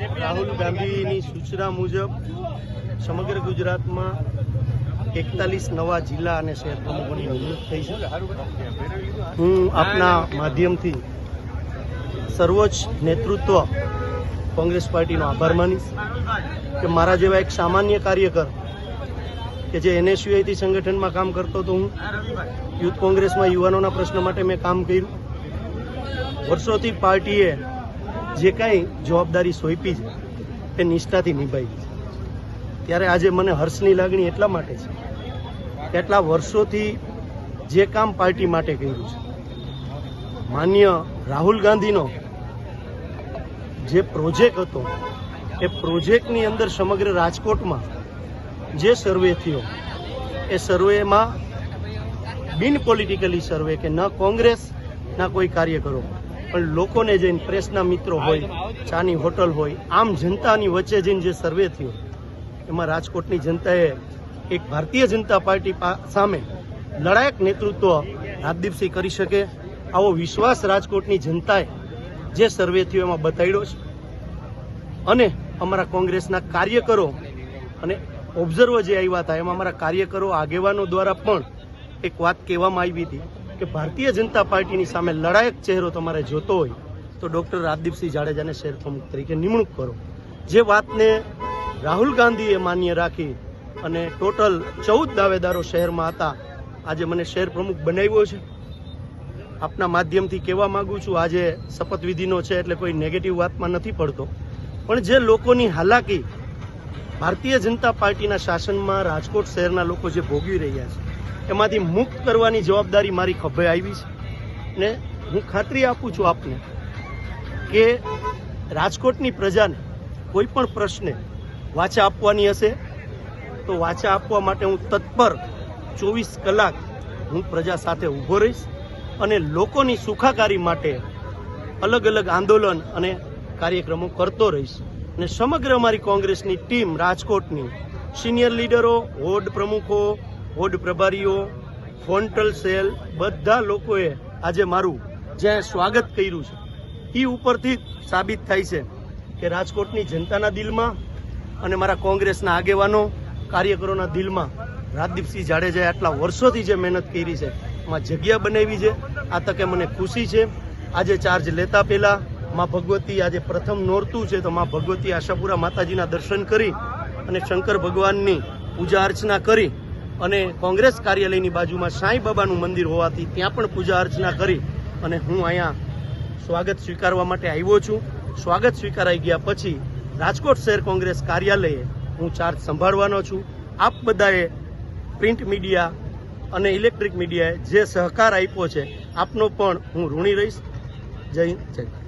રાહુલ ગાંધીની સૂચના મુજબ સમગ્ર ગુજરાતમાં એકતાલીસ નવા જિલ્લા અને શહેર પ્રમુખોની નિમણૂક થઈ છે. હું આપના માધ્યમથી સર્વોચ્ચ નેતૃત્વ કોંગ્રેસ પાર્ટીનો આભાર માનીશ કે મારા જેવા એક સામાન્ય કાર્યકર કે જે એનએસયુઆઈથી સંગઠનમાં કામ કરતો હતો હું, યુથ કોંગ્રેસમાં યુવાનોના પ્રશ્ન માટે મેં કામ કર્યું. વર્ષોથી પાર્ટીએ જે કાંઈ જવાબદારી સોંપી છે, એ નિષ્ઠાથી નિભાવી છે. ત્યારે આજે મને હર્ષની લાગણી એટલા માટે છે કેટલા વર્ષોથી જે કામ પાર્ટી માટે કર્યું છે. માન્ય રાહુલ ગાંધીનો જે પ્રોજેક્ટ હતો, એ પ્રોજેક્ટની અંદર સમગ્ર રાજકોટમાં જે સર્વે થયો, એ સર્વેમાં બિન પોલિટિકલી સર્વે કે ન કોંગ્રેસ, ના કોઈ કાર્યકરો. પણ લોકોને જઈને પ્રેસના મિત્રો હોય, ચાની હોટલ હોય, આમ જનતાની વચ્ચે જઈને જે સર્વે થયો, એમાં રાજકોટની જનતાએ એક ભારતીય જનતા પાર્ટી સામે લડાયક નેતૃત્વ રાજદીપસિંહ કરી શકે, આવો વિશ્વાસ રાજકોટની જનતાએ જે સર્વે થયો એમાં બતાડ્યો છે. અને અમારા કોંગ્રેસના કાર્યકરો અને ઓબ્ઝર્વર જે આવ્યા હતા, એમાં અમારા કાર્યકરો, આગેવાનો દ્વારા પણ એક વાત કહેવામાં આવી હતી. કે ભારતીય જનતા પાર્ટીની સામે લડાયક ચહેરો તમારે જોતો હોય, તો ડોક્ટર રાજદીપસિંહ જાડેજાને શહેર પ્રમુખ તરીકે નિમણૂક કરો. જે વાતને રાહુલ ગાંધીએ માન્ય રાખી અને ટોટલ ચૌદ દાવેદારો શહેરમાં હતા, આજે મને શહેર પ્રમુખ બનાવ્યો છે. આપના માધ્યમથી કહેવા માગું છું, આજે શપથવિધિનો છે એટલે કોઈ નેગેટિવ વાતમાં નથી પડતો. પણ જે લોકોની હાલાકી ભારતીય જનતા પાર્ટીના શાસનમાં રાજકોટ શહેરના લોકો જે ભોગવી રહ્યા છે એમાંથી મુક્ત કરવાની જવાબદારી મારી ખભે આવી છે. ને હું ખાતરી આપું છું આપને કે રાજકોટની પ્રજાને કોઈ પણ પ્રશ્ને વાચા આપવાની હશે તો વાચા આપવા માટે હું તત્પર ચોવીસ કલાક હું પ્રજા સાથે ઊભો રહીશ અને લોકોની સુખાકારી માટે અલગ અલગ આંદોલન અને કાર્યક્રમો કરતો રહીશ. અને સમગ્ર અમારી કોંગ્રેસની ટીમ રાજકોટની સિનિયર લીડરો, વોર્ડ પ્રમુખો વોર્ડ પ્રભારીઓ ફોન્ટલ સેલ બધા લોકોએ આજે મારું જ્યાં સ્વાગત કર્યું છે એ ઉપરથી સાબિત થાય છે કે રાજકોટની જનતાના દિલમાં અને મારા કોંગ્રેસના આગેવાનો, કાર્યકરોના દિલમાં રાજદીપસિંહ જાડેજાએ આટલા વર્ષોથી જે મહેનત કરી છે માં જગ્યા બનાવી છે, આ તકે મને ખુશી છે. આજે ચાર્જ લેતા પહેલાં માં ભગવતી આજે પ્રથમ નોરતું છે, તો માં ભગવતી આશાપુરા માતાજીના દર્શન કરી અને શંકર ભગવાનની પૂજા અર્ચના કરી અને કોંગ્રેસ કાર્યાલયની બાજુમાં સાંઈ બાબાનું મંદિર હોવાથી ત્યાં પણ પૂજા અર્ચના કરી અને હું અહીંયા સ્વાગત સ્વીકારવા માટે આવ્યો છું. સ્વાગત સ્વીકારાઈ ગયા પછી રાજકોટ શહેર કોંગ્રેસ કાર્યાલયે હું ચાર્જ સંભાળવાનો છું. આપ બધાએ પ્રિન્ટ મીડિયા અને ઇલેક્ટ્રિક મીડિયાએ જે સહકાર આપ્યો છે, આપનો પણ હું ઋણી રહીશ. જય જય.